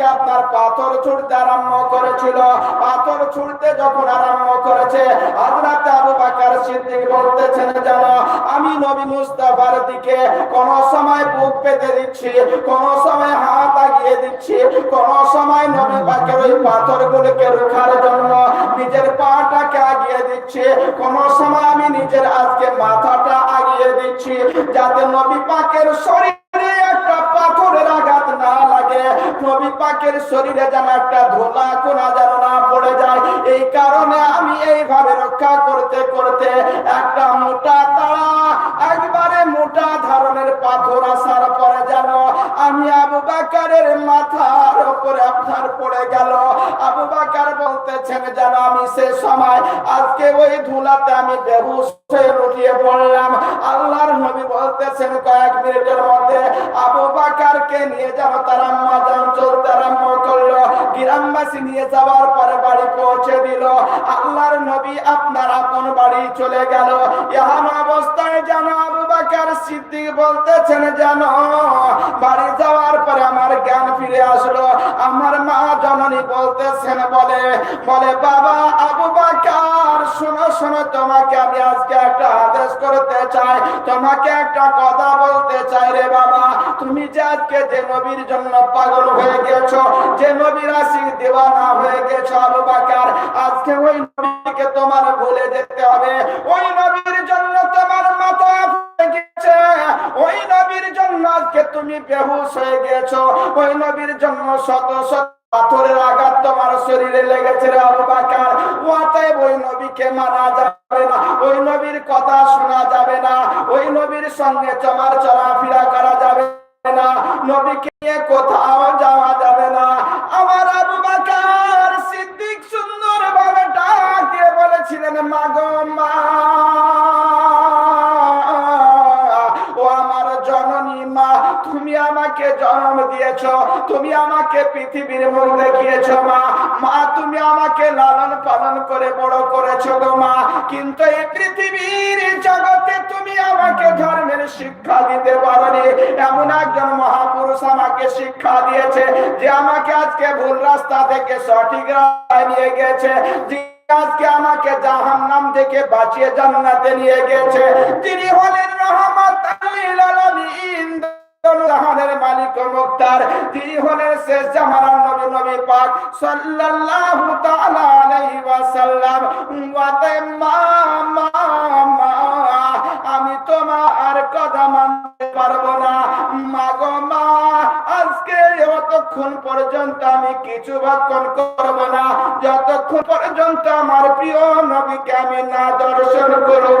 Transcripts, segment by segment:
দিকে আপনার পাথর আরম্ভ করেছিল। পাথর যখন আরম্ভ করেছে, হযরত আবু বকর সিদ্দিক বলতেছেন, জানো, আমি নবী মুস্তাফার দিকে কোন সময় বুক পেতে দিচ্ছি, কোন সময় হাত আগিয়ে দিচ্ছি, কোন সময় নবী পাকের ওই পাথরগুলোকে রোখার জন্য নিজের পাটাকে আগিয়ে দিচ্ছি, কোন সময় আমি নিজের আজকে মাথাটা আগিয়ে দিচ্ছি, যাতে নবী পাকের শরীরে নবী পাকের শরীরে যেন একটা ধোলা কোনা যেন না পড়ে যায়। এই কারণে আমি এইভাবে রক্ষা করতে করতে একটা মোটা একবারে মোটা ধরনের পাথর আসার পরে যেন আমি আবু বাকারের মাথার উপরে আপনার পড়ে গেল। আবু বাকার বলতেছেন, যেন আমি সে সময় আজকে ওই ধুলাতে আমি বেহুশ নবী বলতেছেন আল্লাহর নবী আপনার আপন বাড়ি চলে গেল। এমন অবস্থায় যেন আবু বাকার সিদ্দিক বলতেছেন যেন বাড়ি যাওয়ার পরে আমার জ্ঞান ফিরে আসলো। আমার মা জননী বলতেছেন, বলে বলে, বাবা, আবু বাকার, শোনো শোনো তোমাকে আমি আজকে একটা আদেশ করতে চাই, তোমাকে একটা কথা বলতে চাই রে বাবা। তুমি যে আজকে যে নবীর জন্য পাগল হয়ে গেছো, যে নবীর আশিক দেওয়ানা হয়ে গেছো আবু বাকার, আজকে ওই নবীকে তোমার ভুলে যেতে হবে। ওই নবীর জন্য তোমার মাথা ওই নবীর জন্য আজকে তুমি বেহুশ হয়ে গেছো। ওই নবীর জন্য শত শত পাথরের আঘাত তোমার শরীরে লেগেছে রে আবু বাকার। অতএব ওই নবীকে মানা যাবে না। ওই নবীর কথা শোনা যাবে না। ওই নবীর সঙ্গে তোমার চলাফেরা আমাকে জন্ম দিয়েছ, তুমি আমাকে পৃথিবীর মুখ দেখিয়েছ, মা। মা, তুমি আমাকে লালন পালন করে বড় করেছ গো মা। কিন্তু এই পৃথিবীর জগতে তুমি আমাকে ধর্মের শিক্ষা দিতে পারোনি। এমন একজন মহাপুরুষ আমাকে শিক্ষা দিয়েছে, যে আমাকে আজকে ভুল রাস্তা থেকে সঠিক রাস্তায় নিয়ে গেছে। আজকে আমাকে জাহান্নাম থেকে বাঁচিয়ে জান্নাতে নিয়ে গেছে। তিনি হলেন রহমত লিল আলামিন। মালিক মুক্তার তিনি হলেন শেষ জামানার নবী নবী পাক সাল্লাল্লাহু তাআলা আলাইহি ওয়াসাল্লাম। ওয়াতে মা মা আমি তোমার কথা মানতে পারব না। মা গো মা, আজকে যতক্ষণ পর্যন্ত আমি কিছু ভক্ষণ করব না, যতক্ষণ পর্যন্ত আমার প্রিয় নবীকে আমি না দর্শন করব।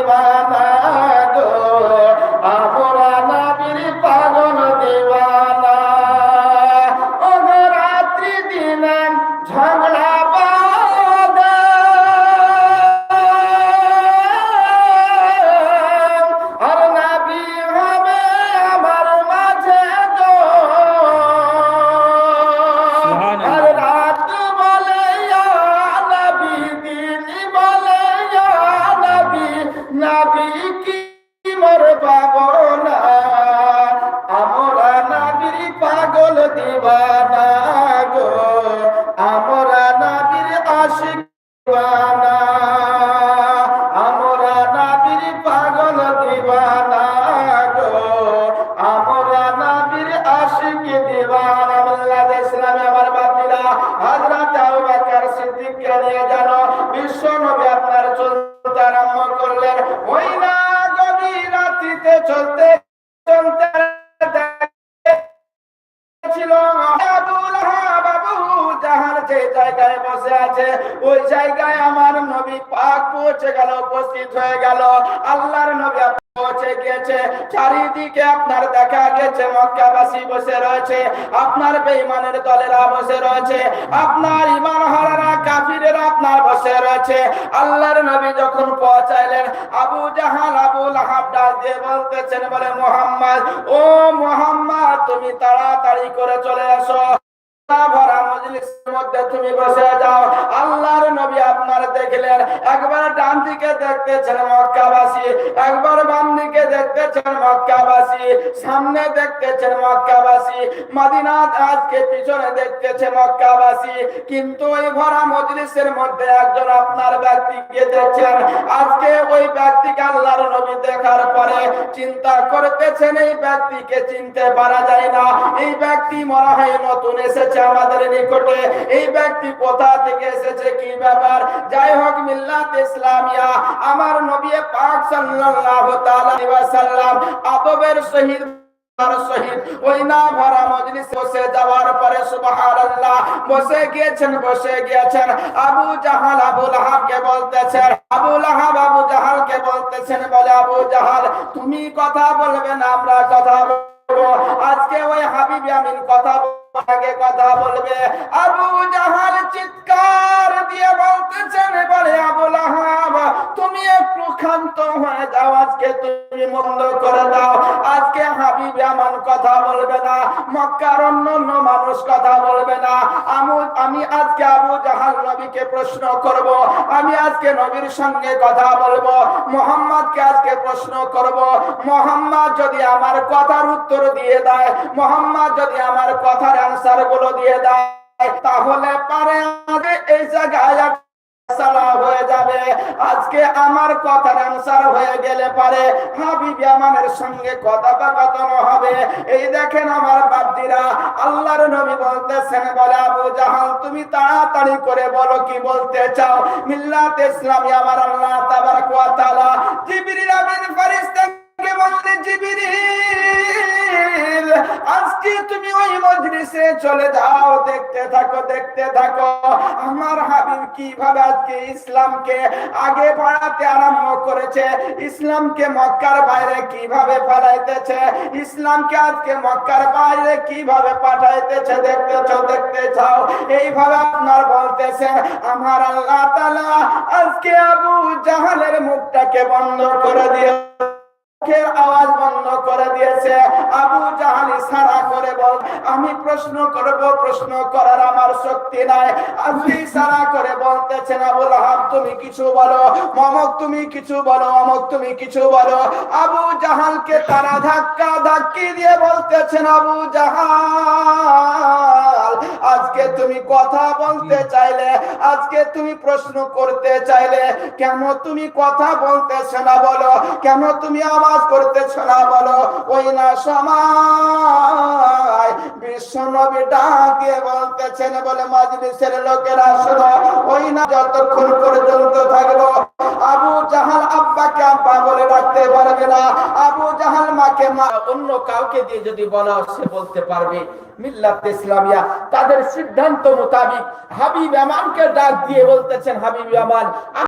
পাগল পাগল ছিল যে জায়গায় বসে আছে, ওই জায়গায় আমার নবী পাক পৌঁছে গেল, উপস্থিত হয়ে গেল। আল্লাহর নবী পৌঁছে চারিদিকে আপনার দেখা গেছে, মক্কাবাসী বসে রয়েছে, আপনার দলেরা বসে রয়েছে, আপনার ইমান হারারা কাফিরেরা আপনার বসে রয়েছে। আল্লাহর নবী যখন পৌঁছাইলেন, আবু জাহাল আবু লাহাব ডাক দিয়ে বলতেছেন, বলে, মোহাম্মদ, ও মোহাম্মদ, তুমি তাড়াতাড়ি করে চলে আসো। আপনার আজকে কিন্তু ওই ভরা মজলিসের মধ্যে একজন আপনার ব্যক্তিকে দেখছেন। আজকে ওই ব্যক্তিকে আল্লাহর নবী দেখার পরে চিন্তা করতেছেন, এই ব্যক্তিকে চিনতে পারা যায় না। এই ব্যক্তি মনে হয় নতুন এসেছে। আমাদের নিকটে। এই ব্যক্তি কোথা থেকে এসেছে, কি ব্যাপার? যাই হোক, মিল্লাত ইসলামিয়া, আমার নবী পাক সাল্লাল্লাহু তাআলা ওয়াসাল্লাম আদবের সহিত আবু জাহাল আবু লাহাবকে বলতেছেন, আবু লাহাব বলতেছেন, বলে তুমি কথা বলবে না, আমরা আজকে ওই হাবিব আমিন কথা আগে কথা বলবে। আবু জাহাল চিৎকার দিয়ে বলতেছেন, বলে, আবু লাহাব, তুমি একটু ক্ষান্ত হয়ে যাও, আজকে তুমি বন্ধ করে দাও। হাবিব এমন কথা বলবে না, মক্কার অন্য অন্য মানুষ কথা বলবে না। আমি আজকে আবু জাহাল নবীকে প্রশ্ন করব, আমি আজকে নবীর সঙ্গে কথা বলব, মোহাম্মদকে আজকে প্রশ্ন করব। মোহাম্মদ যদি আমার কথার উত্তর দিয়ে দেয়, মোহাম্মদ যদি আমার কথার অ্যান্সারগুলো দিয়ে দেয়, তাহলে পারে এই জায়গায় সালা হয়ে যাবে। আজকে আমার কথার আনসার হয়ে গেলে পারে, হাবিবি আমানের সঙ্গে কথা কথন হবে। এই দেখেন আমার বাপজিরা, আল্লাহর নবী বলতেছেন, বলে আবু জাহাল, তুমি তাড়াতাড়ি করে বলো কি বলতে চাও? মিল্লাত ইসলামী আমার আল্লাহ তাবারাক ওয়া তাআলা জিবরিল আমিন ফেরেশতাকে বলতে জিবরিল। আজকে তুমি ওই মজলিসে চলে যাও, দেখতে থাকো দেখতে থাকো। আমার হাবিব কীভাবে আজকে ইসলামকে আগে আরম্ভ করেছে? ইসলামকে মক্কার বাইরে কীভাবে ফেলাইতেছে? ইসলামকে আজকে মক্কার বাইরে কীভাবে পাঠাইতেছে? দেখতে চাও এইভাবে আপনার বলতেছেন, আমার আল্লাহ তাআলা আজকে আবু জাহালের মুখটাকে বন্ধ করে দিয়ে মুখের আওয়াজ বন্ধ করে দিয়েছে। আবু জাহাল ইশারা করে বল, আমি প্রশ্ন করব, প্রশ্ন করার আমার শক্তি নাই। আপনি ইশারা করে বলতেছেন আবু লাহাব তুমি কিছু বলো, মমক, তুমি কিছু বলো, অমক, তুমি কিছু বলো। আবু জাহালকে তারা ধাক্কা ধাক্কি দিয়ে বলতেছেন, আবু জাহাল, আজকে তুমি কথা বলতে চাইলে, আজকে তুমি প্রশ্ন করতে চাইলে, কেন তুমি কথা বলতেছ না বলো? কেন তুমি আওয়াজ করতেছ না বলো, ওই না সময়। বিশ্ব ডাকে বলতেছেন বলে মাজলিসের লোকেরা শোনো, ওই না যতক্ষণ পর্যন্ত থাকব, আবু জাহাল আব্বাকে আব্বা বলে ডাকতে পারবে না, আবু জাহাল মাকে মা অন্য কাউকে দিয়ে যদি বলা, সে বলতে পারবে, মিল্লাত ইসলামিয়া, তাদের সিদ্ধান্ত মোতাবিক হাবিব আমানকে ডাক দিয়ে বলতেছেন, হাবিব আমান